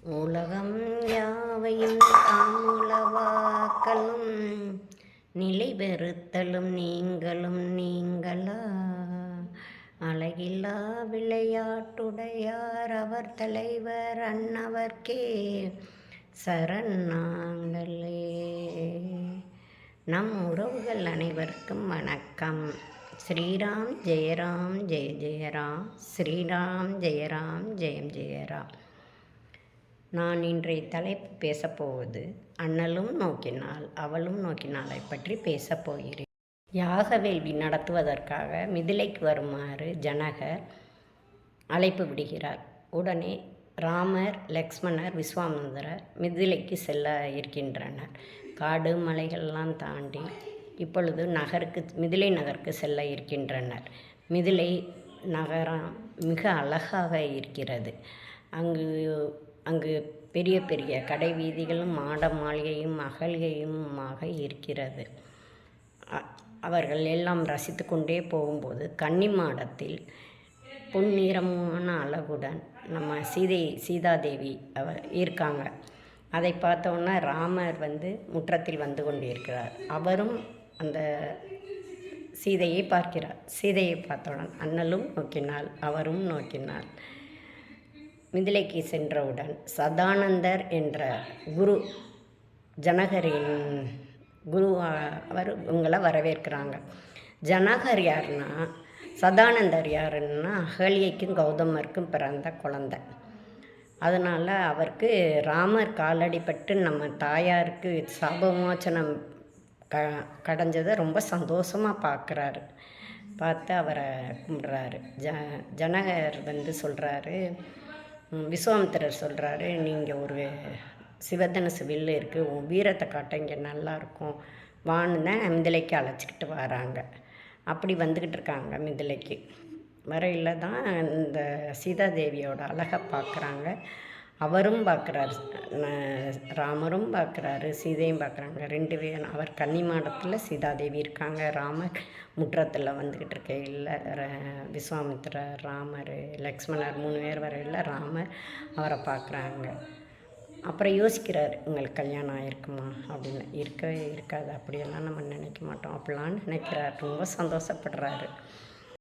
உலகம் யாவையும் தாமுலவாக்கலும் நிலை பெறுத்தலும் நீங்களும் நீங்களா? அழகில்லா விளையாட்டுடையார் அவர் தலைவர் அன்னவர்க்கே சரண் நாங்களே. நம் உறவுகள் அனைவருக்கும் வணக்கம். ஸ்ரீராம் ஜெயராம் ஜெய ஜெயராம் ஸ்ரீராம் ஜெயராம் ஜெயம் ஜெயராம் நான் இன்றைய தலைப்பு பேசப்போவது அண்ணலும் நோக்கினால் அவளும் நோக்கினாலை பற்றி பேசப் போகிறேன். யாக வேள்வி நடத்துவதற்காக மிதிலைக்கு வருமாறு ஜனகர் அழைப்பு விடுகிறார். உடனே ராமர் லக்ஷ்மணர் விஸ்வாமித்திரர் மிதிலைக்கு செல்ல இருக்கின்றனர். காடு மலைகள்லாம் தாண்டி இப்பொழுது நகருக்கு மிதிலை நகருக்கு செல்ல இருக்கின்றனர். மிதிலை நகரம் மிக அழகாக இருக்கிறது. அங்கு அங்கு பெரிய பெரிய கடை வீதிகளும் மாட மாளிகையும் அகல்கையுமாக இருக்கிறது. அவர்கள் எல்லாம் ரசித்து கொண்டே போகும்போது கன்னி மாடத்தில் பொன்னிறமான அழகுடன் நம்ம சீதை சீதாதேவி அவ இருக்காங்க. அதை பார்த்தோன்னா ராமர் வந்து முற்றத்தில் வந்து கொண்டிருக்கிறார். அவரும் அந்த சீதையை பார்க்கிறார். சீதையை பார்த்தவுடன் அண்ணலும் நோக்கினாள் அவரும் நோக்கினாள் மிதிலைக்கு சென்றவுடன் சதானந்தர் என்ற குரு ஜனகரின் குரு அவர் உங்களை வரவேற்கிறாங்க. ஜனகர் யாருன்னா சதானந்தர் யாருன்னா அகலியைக்கும் கௌதமருக்கும் பிறந்த குழந்தை. அதனால் அவருக்கு ராமர் காலடிப்பட்டு நம்ம தாயாருக்கு சாபமோச்சனம் க கடைஞ்சதை ரொம்ப சந்தோஷமாக பார்க்குறாரு பார்த்து அவரை கும்பிட்றாரு. ஜ ஜனகர் வந்து சொல்கிறாரு விஸ்வாமித்திரர் சொல்கிறாரு நீங்கள் ஒரு சிவதனசு வில்லு இருக்குது உன் வீரத்தை காட்ட இங்கே நல்லாயிருக்கும் வான்னு தான் மிதிலைக்கு அழைச்சிக்கிட்டு வராங்க. அப்படி வந்துக்கிட்டு இருக்காங்க மிதிலைக்கு. வரையில் தான் இந்த சீதாதேவியோட அழகை பார்க்குறாங்க. அவரும் பார்க்குறாரு. ராமரும் பார்க்குறாரு சீதையும் பார்க்குறாங்க. ரெண்டு பேரும் அவர் கன்னி மாடத்தில் சீதாதேவி இருக்காங்க. ராமர் முற்றத்தில் வந்துக்கிட்டு இருக்கையில் விஸ்வாமித்திரர் ராமர் லக்ஷ்மணர் மூணு பேர் வரையில் ராமர் அவரை பார்க்குறாங்க. அப்புறம் யோசிக்கிறார் உங்களுக்கு கல்யாணம் ஆயிருக்குமா? அப்படின்னு. இருக்கவே இருக்காது அப்படியெல்லாம் நம்ம நினைக்க மாட்டோம். அப்படிலாம் நினைக்கிறார். ரொம்ப சந்தோஷப்படுறாரு.